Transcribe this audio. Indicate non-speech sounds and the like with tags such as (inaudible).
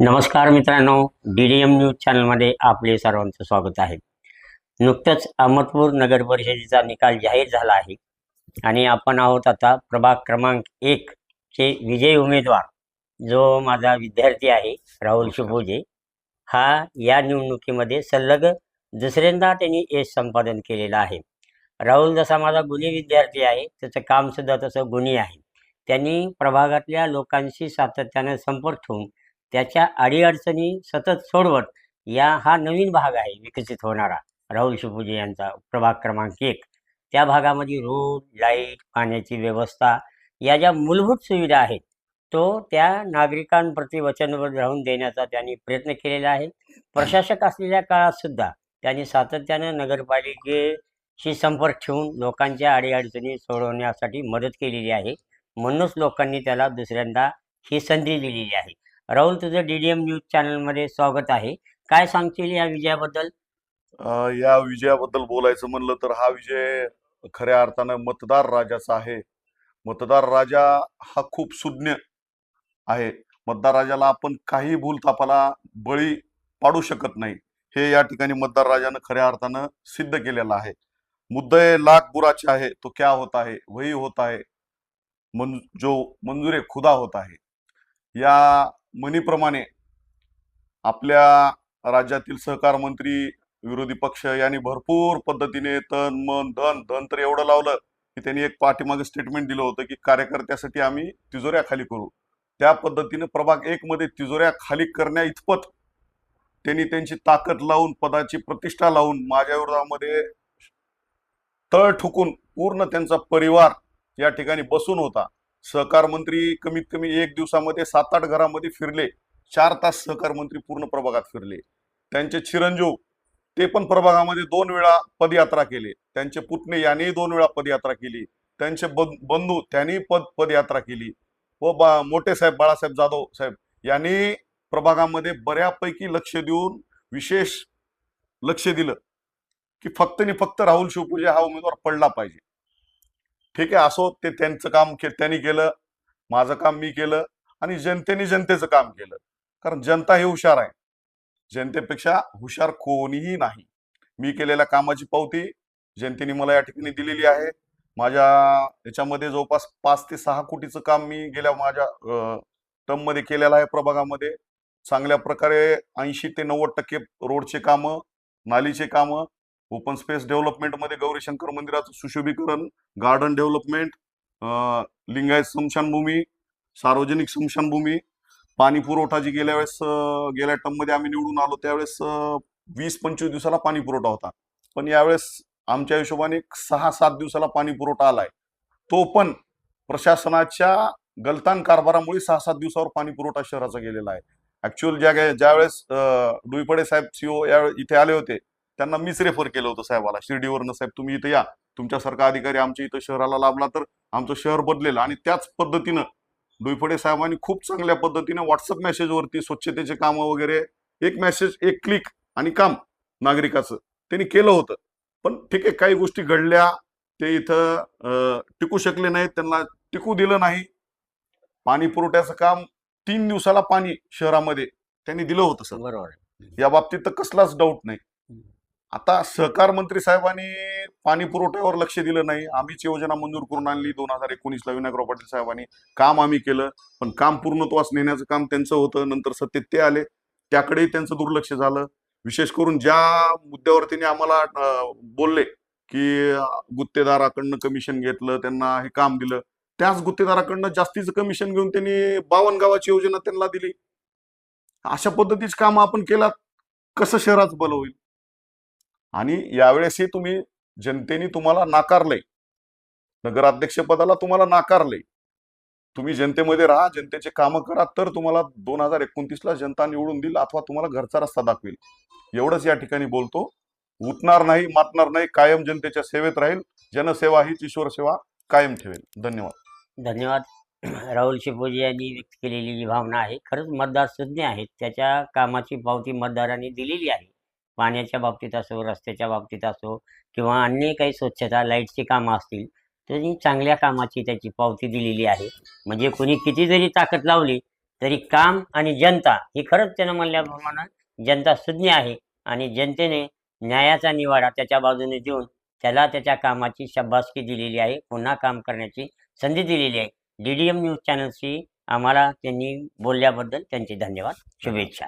नमस्कार मित्रांनो D D M news चॅनलमध्ये आपले सर्वांचं स्वागत आहे. नुकतंच अहमदपूर नगर परिषदेचा निकाल जाहीर झाला आहे आणि आपण आहोत आता प्रभाग क्रमांक एक चे विजयी उमेदवार जो माझा विद्यार्थी आहे राहुल शुभोजे हा या निवडणुकीमध्ये सलग दुसऱ्यांदा त्यांनी यश संपादन केलेलं आहे. राहुल जसा माझा गुन्हे विद्यार्थी आहे त्याचं कामसुद्धा तसं गुन्हे आहे. त्यांनी प्रभागातल्या लोकांशी सातत्यानं संपर्क ठेवून त्याच्या अडीअडचणी सतत सोडवत या हा नवीन भाग आहे विकसित होणारा. राहुल शिपूजे यांचा प्रभाग क्रमांक एक. त्या भागामध्ये रोड लाइट पाण्याची व्यवस्था या ज्या मूलभूत सुविधा आहेत तो त्या नागरिकांप्रती वचनबद्ध राहून देण्याचा त्यांनी प्रयत्न केलेला आहे. प्रशासक असलेल्या काळात सुद्धा त्यांनी सातत्यानं नगरपालिकेशी संपर्क ठेवून लोकांच्या अडीअडचणी सोडवण्यासाठी मदत केलेली आहे. म्हणूनच लोकांनी त्याला दुसऱ्यांदा ही संधी दिलेली आहे. राहुल तुझं डी डी एम न्यूज चॅनलमध्ये स्वागत आहे. काय सांगशील या विजयाबद्दल? या विजयाबद्दल बोलायचं म्हणलं तर हा विजय खऱ्या अर्थानं मतदार राजाचा आहे. मतदार राजा हा खूप सुज्ञ आहे. मतदार राजाला आपण काही भूलतापाला बळी पाडू शकत नाही. हे या ठिकाणी मतदार राजानं खऱ्या अर्थानं सिद्ध केलेलं आहे. मुद्दे लाख बुराचे आहे तो क्या होता है वही होता है मन जो मंजुरे खुदा होता है या म्हणीप्रमाणे आपल्या राज्यातील सहकार मंत्री विरोधी पक्ष यांनी भरपूर पद्धतीने तन मन धन धन तर एवढं लावलं की त्यांनी एक पाठीमागे स्टेटमेंट दिलं होतं की कार्यकर्त्यासाठी आम्ही तिजोऱ्या खाली करू. त्या पद्धतीने प्रभाग एक मध्ये तिजोऱ्या खाली करण्या इतपत त्यांनी त्यांची ताकद लावून पदाची प्रतिष्ठा लावून माझ्या विरोधामध्ये तळ ठुकून पूर्ण त्यांचा परिवार या ठिकाणी बसून होता. सहकार मंत्री कमीत कमी एक दिवसामध्ये सात आठ घरामध्ये फिरले. चार तास सहकार मंत्री पूर्ण प्रभागात फिरले. त्यांचे चिरंजीव ते पण प्रभागामध्ये दोन वेळा पदयात्रा केले. त्यांचे पुतणे यांनी दोन वेळा पदयात्रा केली. त्यांचे बंधू त्यांनी पद पदयात्रा केली. व बा मोठे साहेब बाळासाहेब जाधव साहेब यांनी प्रभागामध्ये बऱ्यापैकी लक्ष देऊन विशेष लक्ष दिलं की फक्त आणि फक्त राहुल शिवपूजे हा उमेदवार पडला पाहिजे. ठीक आहे असो ते त्यांचं काम के त्यांनी केलं माझं काम मी केलं आणि जनतेने जनतेचं काम केलं. कारण जनता हे हुशार आहे. जनतेपेक्षा हुशार कोणीही नाही. मी केलेल्या कामाची पावती जनतेने मला या ठिकाणी दिलेली आहे. माझ्या याच्यामध्ये जवळपास पाच ते सहा कोटीचं काम मी गेल्या माझ्या टर्ममध्ये केलेलं आहे प्रभागामध्ये. चांगल्या प्रकारे ऐंशी ते नव्वद टक्के रोडचे कामं नालीचे कामं ओपन स्पेस डेव्हलपमेंटमध्ये गौरीशंकर मंदिराचं सुशोभीकरण गार्डन डेव्हलपमेंट लिंगायत स्मशानभूमी सार्वजनिक स्मशानभूमी पाणी पुरवठा जी गेल्या वेळेस गेल्या टर्ममध्ये आम्ही निवडून आलो त्यावेळेस वीस पंचवीस दिवसाला पाणी पुरवठा होता. पण यावेळेस आमच्या हिशोबाने सहा सात दिवसाला पाणी पुरवठा आलाय. तो पण प्रशासनाच्या गलतान कारभारामुळे सहा सात दिवसावर पाणी पुरवठा शहराचा गेलेला आहे. ऍक्च्युअल ज्या ज्यावेळेस डुईपडे साहेब सीओ या इथे आले होते त्यांना मीच रेफर केलं होतं साहेबाला. शिर्डीवरनं साहेब तुम्ही इथे या. तुमच्यासारखा अधिकारी आमच्या इथं शहराला लाभला तर आमचं शहर बदलेल. आणि त्याच पद्धतीनं डुईफडे साहेबांनी खूप चांगल्या पद्धतीने व्हॉट्सअप मेसेजवरती स्वच्छतेचे कामं वगैरे एक मेसेज एक क्लिक आणि काम नागरिकाचं त्यांनी केलं होतं. पण ठीक आहे काही गोष्टी घडल्या ते इथं टिकू शकले नाहीत त्यांना टिकू दिलं नाही. पाणी पुरवठ्याचं काम तीन दिवसाला पाणी शहरामध्ये त्यांनी दिलं होतं सर. बरोबर. या बाबतीत तर कसलाच डाऊट नाही. आता सहकार मंत्री साहेबांनी पाणी पुरवठ्यावर लक्ष दिलं नाही. आम्हीच योजना मंजूर करून आणली दोन हजार एकोणीसला. विनायकराव पाटील साहेबांनी काम आम्ही केलं. पण काम पूर्णत्वास नेण्याचं काम त्यांचं होतं. नंतर सत्तेत ते आले. त्याकडेही त्यांचं दुर्लक्ष झालं. विशेष करून ज्या मुद्द्यावर त्यांनी आम्हाला बोलले की गुत्तेदाराकडनं कमिशन घेतलं त्यांना हे काम दिलं. त्याच गुत्तेदाराकडनं जास्तीचं कमिशन घेऊन त्यांनी बावन गावाची योजना त्यांना दिली. अशा पद्धतीची कामं आपण केलात. कसं शहराचं बल होईल? आणि यावेळेसही तुम्ही जनतेने तुम्हाला नाकारलंय नगराध्यक्षपदाला तुम्हाला नाकारलंय तुम्ही जनतेमध्ये राहा जनतेचे कामं करा तर तुम्हाला दोन हजार एकोणतीसला जनता निवडून देईल अथवा तुम्हाला घरचा रस्ता दाखवेल. एवढंच या ठिकाणी बोलतो. उठणार नाही मातणार नाही कायम जनतेच्या सेवेत राहील. जनसेवा हीच ईश्वर सेवा कायम ठेवेल. धन्यवाद. धन्यवाद. (clears throat) राहुल शिपोजी यांनी व्यक्त केलेली जी भावना आहे खरंच मतदार सज्ञ आहेत त्याच्या कामाची पावती मतदारांनी दिलेली आहे. पाण्याच्या बाबतीत असो रस्त्याच्या बाबतीत असो किंवा अन्य काही स्वच्छता लाईटची कामं असतील तरी चांगल्या कामाची त्याची पावती दिलेली आहे. म्हणजे कोणी किती जरी ताकद लावली तरी काम आणि जनता ही खरंच त्यानं म्हणल्याप्रमाणे जनता सुज्ञ आहे आणि जनतेने न्यायाचा निवाडा त्याच्या बाजूने देऊन त्याला त्याच्या कामाची शब्बासकी दिलेली आहे पुन्हा काम करण्याची संधी दिलेली आहे. डी डी एम न्यूज चॅनलशी आम्हाला त्यांनी बोलल्याबद्दल त्यांचे धन्यवाद. शुभेच्छा.